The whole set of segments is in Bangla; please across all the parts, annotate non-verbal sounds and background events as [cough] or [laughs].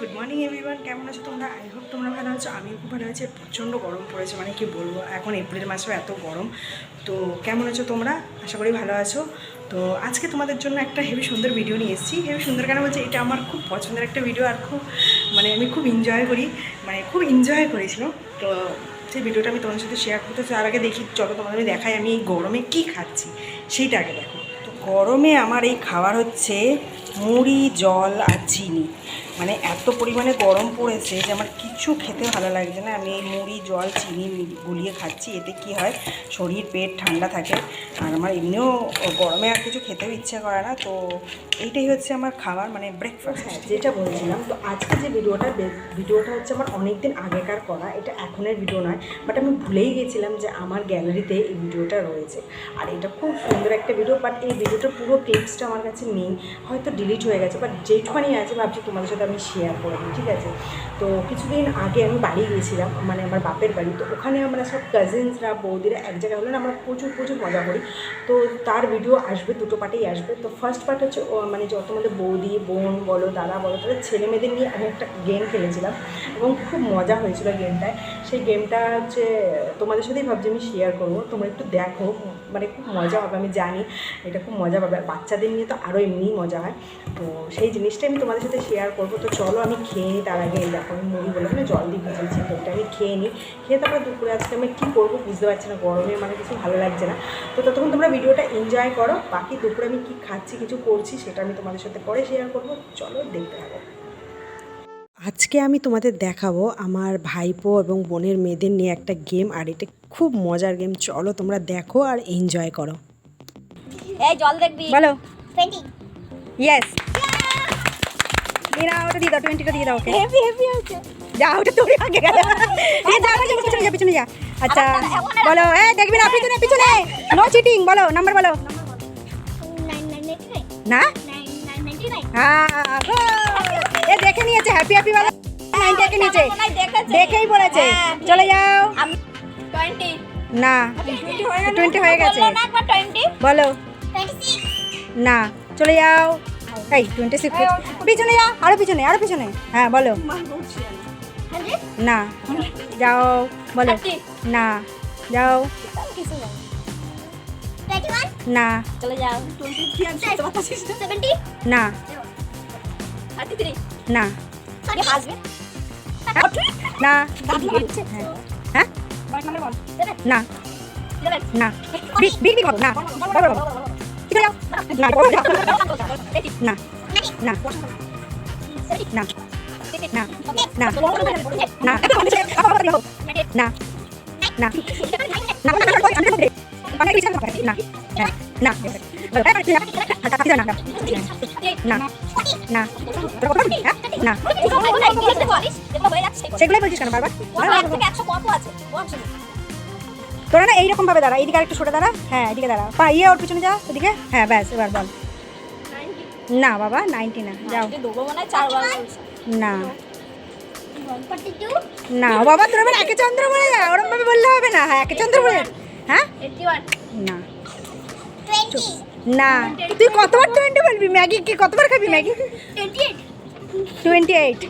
গুড মর্নিং এভরিওয়ান কেমন আছো তোমরা? আই হোপ তোমরা ভালো আছো। আমিও খুব ভালো আছি। প্রচণ্ড গরম পড়েছে মানে কি বলব? এখন এপ্রিল মাসেও এত গরম। তো কেমন আছো তোমরা? আশা করি ভালো আছো। তো আজকে তোমাদের জন্য একটা হেভি সুন্দর ভিডিও নিয়ে এসেছি। হেভি সুন্দর কেন বলছে? এটা আমার খুব পছন্দের একটা ভিডিও আর খুব মানে আমি খুব এনজয় করি। মানে খুব এনজয় করেছিলাম তো সেই ভিডিওটা আমি তোমাদের সাথে শেয়ার করতে চাই। আগে দেখি, চলো তোমাদের আমি দেখাই আমি এই গরমে কী খাচ্ছি। সেইটা আগে দেখো। তো গরমে আমার এই খাবার হচ্ছে মুড়ি, জল আর চিনি। মানে এত পরিমাণে গরম পড়েছে যে আমার কিছু খেতে ভালো লাগছে না। আমি মুড়ি, জল, চিনি গুলিয়ে খাচ্ছি, এতে কি হয়? শরীর, পেট ঠান্ডা থাকে। আর আমার এমনিও গরমে আর কিছু খেতেও ইচ্ছে করে না। তো এইটাই হচ্ছে আমার খাবার মানে ব্রেকফাস্ট হ্যাঁ যেটা বলছিলাম, তো আজকে যে ভিডিওটা ভিডিওটা হচ্ছে আমার অনেক দিন আগেকার করা, এটা এখনের ভিডিও নয় বাট আমি ভুলেই গেছিলাম যে আমার গ্যালারিতে এই ভিডিওটা রয়েছে। আর এটা খুব সুন্দর একটা ভিডিও বাট এই ভিডিওটার পুরো ক্লিপসটা আমার কাছে নেই, হয়তো ডিলিট হয়ে গেছে বাট যেটুখানি আছে ভাবছি তোমাদের সাথে আমি শেয়ার করে দিই ঠিক আছে? তো কিছুদিন আগে আমি বাড়ি গিয়েছিলাম মানে আমার বাপের বাড়ি। তো ওখানে আমরা সব কাজিনসরা বৌদিরা এক জায়গায় হলেন আমরা প্রচুর প্রচুর মজা করি। তো তার ভিডিও আসবে, দুটো পার্টেই আসবে। তো ফার্স্ট পার্ট হচ্ছে মানে যত আমাদের বৌদি, বোন বলো, দাদা বলো, তাদের ছেলে মেয়েদের নিয়ে আমি একটা গেম খেলেছিলাম এবং খুব মজা হয়েছিল গেমটায় সেই গেমটা হচ্ছে, তোমাদের সাথেই ভাবছি আমি শেয়ার করব, তোমরা একটু দেখো। মানে খুব মজা হবে, আমি জানি এটা খুব মজা পাবে। বাচ্চাদের নিয়ে তো আরও এমনিই মজা হয়। তো সেই জিনিসটাই আমি তোমাদের সাথে শেয়ার করব। তো চলো আমি খেয়ে নিই তার আগে দেখো আমি মুড়ি বলে মানে জল দিয়ে ভিজিয়েছি তো আমি খেয়ে নিই খেয়ে তারপরে দুপুরে আজকে আমি কী করব বুঝতে পারছি না গরমে মানে কিছু ভালো লাগছে না। তো ততক্ষণ তোমরা ভিডিওটা এনজয় করো বাকি দুপুরে আমি কী খাচ্ছি কিছু করছি সেটা আমি তোমাদের সাথে পরে শেয়ার করব। চলো দেখতে থাকো। আজকে আমি তোমাদের দেখাবো আমার ভাইপো এবং বোনের মেয়েদের নিয়ে একটা গেম আর এটা খুব মজার গেম চলো তোমরা দেখো আর এনজয় করো। এই জল দেখবি। বলো। ইয়েস দাও ওটা দিয়ে দাও টোয়েন্টিটা দিয়ে দাও ওকে। হেভি হেভি হচ্ছে যা ওটা তুমি আগে গেলে। এই যা যা, পিছনে যা পিছনে যা। আচ্ছা বলো এ দেখবি না পিছনে পিছনে। নো চিটিং বলো নাম্বার বলো। না? হ্যাঁ এ দেখে নিয়েছে হ্যাপি হ্যাপি বলো নাইন দেখে নিয়েছে। দেখেই বলেছে। চলে যাও। টোয়েন্টি না। টোয়েন্টি হয়ে গেছে। বলো। না। চলে যাও। এই টোয়েন্টি সিক্স পিছনে যা আরও পিছনে আরও পিছনে হ্যাঁ বলো না যাও বলো না যাও না চলে যাও না না না হ্যাঁ না না না না না না না না না না না না হ্যাঁ সেগুলোই বলছিস কেন বারবার তোরা না এইরকম ভাবে দাঁড়া এইদিকে আরেকটু সরে দাঁড়া। হ্যাঁ এদিকে দাঁড়া। পা ইয়ে ওর পিছনে যা ওদিকে। হ্যাঁ ব্যাস এবার বল। না বাবা নাইনটি না যাও। না। না বাবা তোর এবার একে চন্দ্র বলে যা ওরম ভাবে বললে হবে না। হ্যাঁ একে চন্দ্র বলে হ্যাঁ? না। না। তুই কতবার টোয়েন্টি বলবি? ম্যাগি কি কতবার খাবি ম্যাগি টোয়েন্টি এইট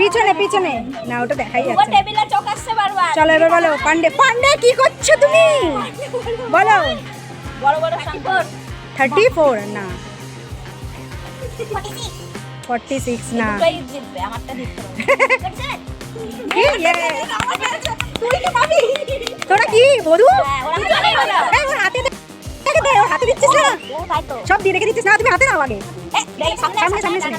পিছনে পিছনে। না ওটা দেখাই যাচ্ছে চলো এবার বলো পান্ডে পান্ডে কি করছ তুমি? বলো। না। না। ইয়ে। তোরা কি বধু? হাতে দিচ্ছিস না। সব দিয়ে রেখে দিচ্ছিস না তুমি হাতে নাও আগে। সামনে সামনে সামনে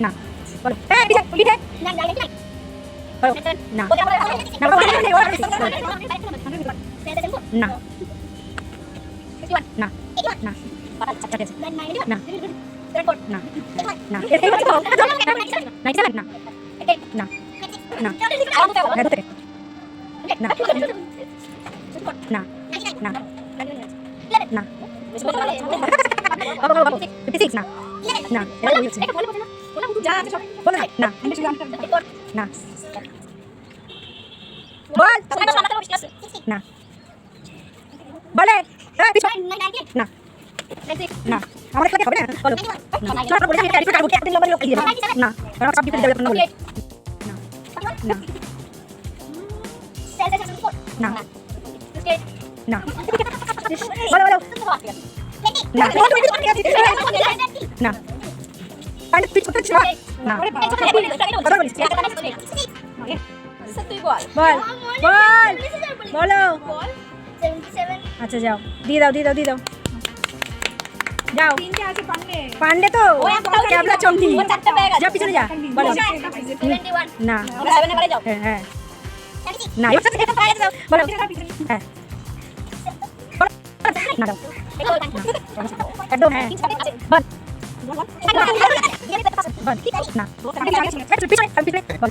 না বলো এই পিছে পিছে না না না, না, না, না, না না আচ্ছা না না না না। না। না। না। না। বলে। না। না। আমার না বলো না। চলো বলে। না। না বলো বলো না না কারণ তুই ছোট ছিল না আবার বলিস বল বল বলো আচ্ছা যাও দিয়ে দাও দিয়ে দাও দিয়ে দাও যাও পান্ডে তো ক্যাবলা চমকি যা পিছনে যা বলো না হ্যাঁ না বলো হ্যাঁ না দাও একদম হ্যাঁ বাদ না না বল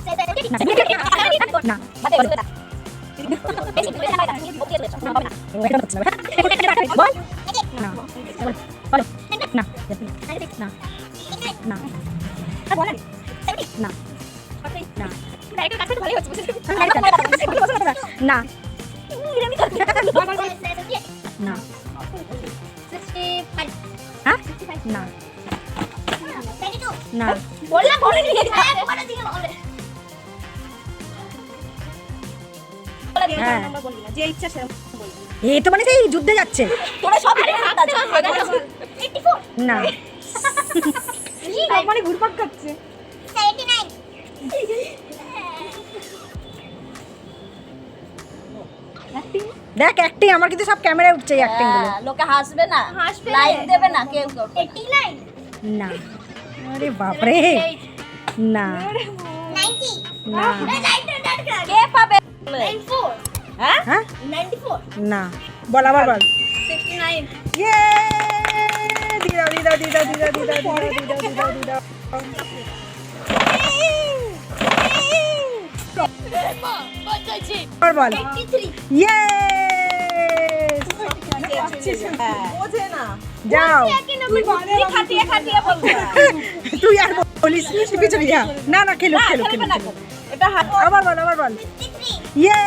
না বল না না না বল না না না না। না না। না। হ্যাঁ। বললাম বলে দিয়ে হ্যাঁ তো মানে সেই যুদ্ধে যাচ্ছে। তোরা সব না [laughs] মানে ঘুরপাক খাচ্ছে। দেখ অ্যাক্টিং আমার কিন্তু সব ক্যামেরায় উঠছে এই অ্যাক্টিংগুলো। হ্যাঁ, লোকে হাসবে না লাইক দেবে না কেউ না। আরে বাপরে। না। না। কে পাবে? হ্যাঁ? হ্যাঁ? না। বল আবার বল। ইয়ে! দিয়ে দাও দিয়ে দাও দিয়ে দাও দিয়ে দাও দিয়ে যাও। তুই আর বলিস পিছনে যা। না না খেলো খেলো আবার বল আবার বল। ইয়ে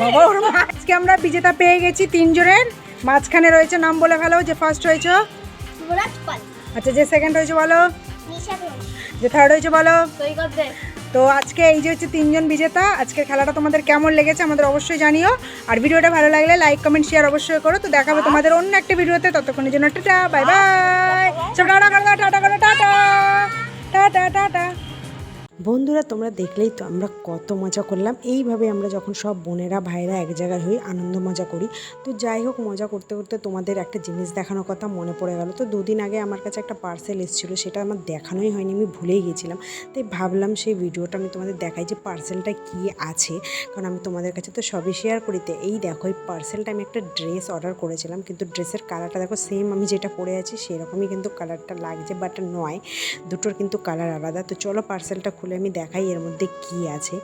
বাবা ওর আজকে আমরা বিজেতা পেয়ে গেছি তিনজনের। মাঝখানে রয়েছে নাম বলে ফেলো যে ফার্স্ট হয়েছে আচ্ছা যে সেকেন্ড হয়েছে বলো। যে থার্ড হয়েছে বলো? তো আজকে এই যে হচ্ছে তিনজন বিজেতা আজকের খেলাটা তোমাদের কেমন লেগেছে আমাদের অবশ্যই জানিও। আর ভিডিওটা ভালো লাগলে লাইক কমেন্ট শেয়ার অবশ্যই করো। তো দেখাবে তোমাদের অন্য একটা ভিডিওতে ততক্ষণের জন্য টাটা বাই বাই সব টাটা টাটা টাটা টাটা টাটা। বন্ধুরা, তোমরা দেখলেই তো আমরা কত মজা করলাম। এইভাবে আমরা যখন সব বোনেরা ভাইরা এক জায়গায় হই আনন্দ মজা করি, তো যাই হোক, মজা করতে করতে তোমাদের একটা জিনিস দেখানোর কথা মনে পড়ে গেল। তো দুদিন আগে আমার কাছে একটা পার্সেল এসেছিল, সেটা আমার দেখানোই হয়নি, আমি ভুলেই গেছিলাম। তাই ভাবলাম সেই ভিডিওটা আমি তোমাদের দেখাই যে পার্সেলটা কী আছে, কারণ আমি তোমাদের কাছে তো সবই শেয়ার করি। তো এই দেখো, এই পার্সেলটা আমি একটা ড্রেস অর্ডার করেছিলাম, কিন্তু ড্রেসের কালারটা দেখো সেম আমি যেটা পরে আছি, সেরকমই কিন্তু কালারটা লাগছে বাট নয়, দুটোর কিন্তু কালার আলাদা। তো চলো পার্সেলটা খুলে আমি দেখাই এর মধ্যে কি আছে।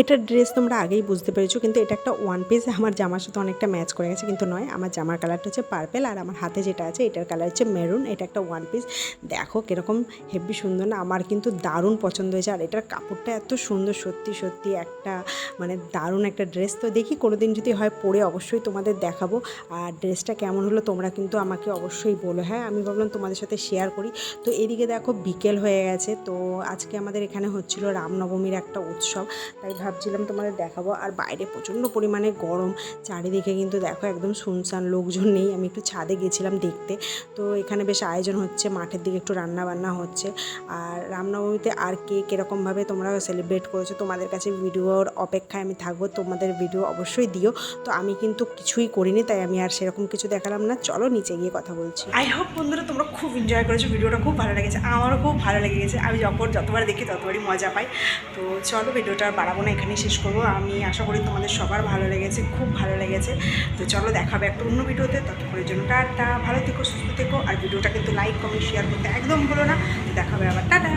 এটা ড্রেস তোমরা আগেই বুঝতে পেরেছ, কিন্তু এটা একটা ওয়ান পিস আমার জামার সাথে অনেকটা ম্যাচ করে গেছে, কিন্তু নয়, আমার জামার কালারটা হচ্ছে পার্পেল আর আমার হাতে যেটা আছে, এটার কালার হচ্ছে মেরুন এটা একটা ওয়ান পিস দেখো কীরকম হেভি সুন্দর না, আমার কিন্তু দারুণ পছন্দ হয়েছে। আর এটার কাপড়টা এত সুন্দর, সত্যি সত্যি একটা মানে দারুণ একটা ড্রেস তো দেখি কোনো দিন যদি হয় পরে অবশ্যই তোমাদের দেখাবো। আর ড্রেসটা কেমন হলো তোমরা কিন্তু আমাকে অবশ্যই বলো। হ্যাঁ আমি ভাবলাম তোমাদের সাথে শেয়ার করি। তো এদিকে দেখো বিকেল হয়ে গেছে। তো আজকে আমাদের এখানে হচ্ছে হচ্ছিল রামনবমীর একটা উৎসব, তাই ভাবছিলাম তোমাদের দেখাবো। আর বাইরে প্রচণ্ড পরিমাণে গরম, চারিদিকে কিন্তু দেখো একদম শুনশান, লোকজন নেই। আমি একটু ছাদে গেছিলাম দেখতে। তো এখানে বেশ আয়োজন হচ্ছে, মাঠের দিকে একটু রান্না বান্না হচ্ছে। আর রামনবমীতে আর কে কীরকমভাবে তোমরা সেলিব্রেট করেছ, তোমাদের কাছে ভিডিওর অপেক্ষায় আমি থাকব। তোমাদের ভিডিও অবশ্যই দিও। তো আমি কিন্তু কিছুই করিনি, তাই আমি আর সেরকম কিছু দেখালাম না। চলো নিচে গিয়ে কথা বলছি। আই হোপ বন্ধুরা তোমরা খুব এনজয় করেছ, ভিডিওটা খুব ভালো লেগেছে, আমারও খুব ভালো লেগে গেছে আমি যখন যতবার দেখি ততবারই মজা পাই তো চলো ভিডিওটা আর বাড়াবো না, এখানেই শেষ করব। আমি আশা করি তোমাদের সবার ভালো লেগেছে, খুব ভালো লেগেছে। তো চলো দেখাবে একটা অন্য ভিডিওতে, ততক্ষণের জন্য টাটা। ভালো থেকো, সুস্থ থেকো। আর ভিডিওটা কিন্তু লাইক কমেন্ট শেয়ার করতে একদম ভুলো না। দেখাবে আবার। টাটা!